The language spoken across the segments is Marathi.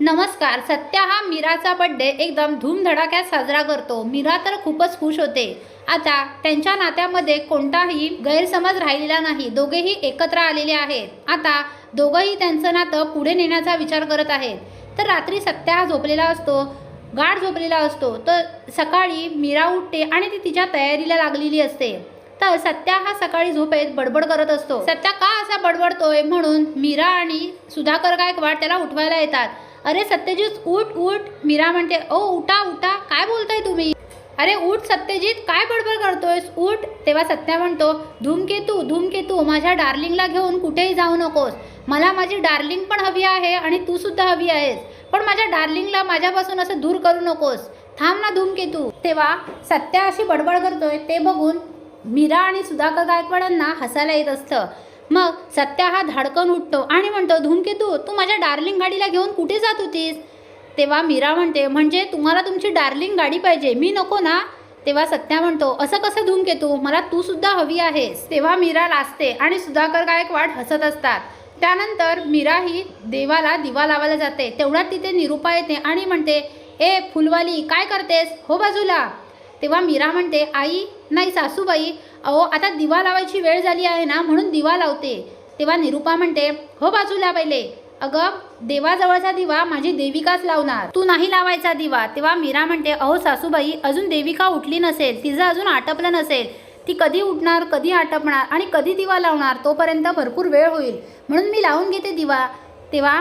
नमस्कार सत्या हा मीराचा बड्डे एकदम धूमधडाक्यात साजरा करतो. मीरा तर खूपच खुश होते. आता त्यांच्या नात्यामध्ये कोणताही गैरसमज राहिलेला नाही. दोघेही एकत्र आलेले आहेत. आता दोघंही त्यांचं नातं पुढे नेण्याचा विचार करत आहेत. तर रात्री सत्या हा झोपलेला असतो गाढ झोपलेला असतो. तर सकाळी मीरा उठते आणि ती तिच्या तयारीला लागलेली असते. तर सत्या हा सकाळी झोपेत बडबड करत असतो. सत्या का असा बडबडतोय? म्हणून मीरा आणि सुधाकर गायकवाड त्याला उठवायला येतात. अरे सत्यजित उठ उठ. मीरा म्हणते ओ उठा उठा. काय बोलताय तुम्ही? अरे उठ सत्यजित. काय बडबड करतोयस? उठ. तेव्हा सत्या म्हणतो धूमकेतू धूमकेतू माझ्या डार्लिंगला घेऊन कुठेही जाऊ नकोस. मला माझी डार्लिंग पण हवी आहे आणि तू सुद्धा हवी आहेस. पण माझ्या डार्लिंगला माझ्यापासून असं दूर करू नकोस. थांब ना धूमकेतू तेव्हा सत्या अशी बडबड करतोय ते बघून मीरा आणि सुधाकर गायकवाडांना हसायला येत असतं. मग सत्या हा धाडकन उठतो आणि म्हणतो धूमकेतू तू माझ्या डार्लिंग गाडीला घेऊन कुठे जात होतीस? तेव्हा मीरा म्हणते म्हणजे तुम्हाला तुमची डार्लिंग गाडी पाहिजे मी नको ना? तेव्हा सत्या म्हणतो असं कसं धूमकेतू मला तू सुद्धा हवी आहेस. तेव्हा मीरा लाजते आणि सुधाकर गायकवाड हसत असतात. त्यानंतर मीरा ही देवाला दिवा लावायला जाते. तेवढ्यात तिथे निरुपा येते आणि म्हणते ए फुलवाली काय करतेस? हो बाजूला. तेव्हा मीरा म्हणते आई नाही सासूबाई अहो आता दिवा लावायची वेळ झाली आहे ना म्हणून दिवा लावते. तेव्हा निरुपा म्हणते हो बाजूला पहिले. अगं देवाजवळचा दिवा माझी देविकाच लावणार. तू नाही लावायचा दिवा. तेव्हा मीरा म्हणते अहो सासूबाई अजून देविका उठली नसेल. तिचं अजून आटपलं नसेल. ती कधी उठणार कधी आटपणार आणि कधी दिवा लावणार तोपर्यंत भरपूर वेळ होईल. म्हणून मी लावून घेते दिवा. तेव्हा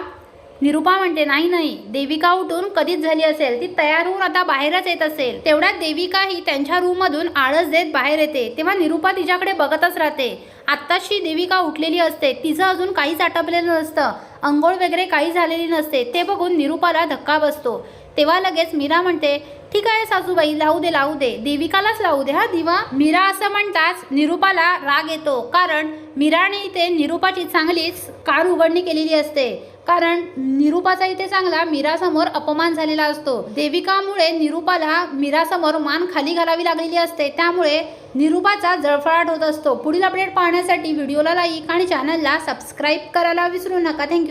निरुपा म्हणते नाही नाही देविका उठून कधीच झाली असेल. ती तयार होऊन आता बाहेरच येत असेल. तेवढ्यात देविका ही त्यांच्या रूममधून आळस देत बाहेर येते. तेव्हा निरुपा तिच्याकडे बघतच राहते. आत्ताशी देविका उठलेली असते. तिचं अजून काहीच आटपलेलं नसतं. अंघोळ वगैरे काही झालेली नसते. ते बघून निरुपाला धक्का बसतो. तेव्हा लगेच मीरा म्हणते ठीक आहे सासूबाई लावू दे लावू दे. देविकालाच लावू दे हा दिवा. मीरा असं म्हणताच निरुपाला राग येतो. कारण मीराने इथे निरुपाची चांगलीच कार उघडणी केलेली असते. कारण निरुपाचा इथे चांगला मीरासमोर अपमान झालेला असतो. देविकामुळे निरुपाला मीरासमोर मान खाली घालावी लागलेली असते. त्यामुळे निरुपाचा जळफळाट होत असतो. पुढील अपडेट पाहण्यासाठी व्हिडिओला लाईक आणि चॅनलला सबस्क्राईब करायला विसरू नका. थँक्यू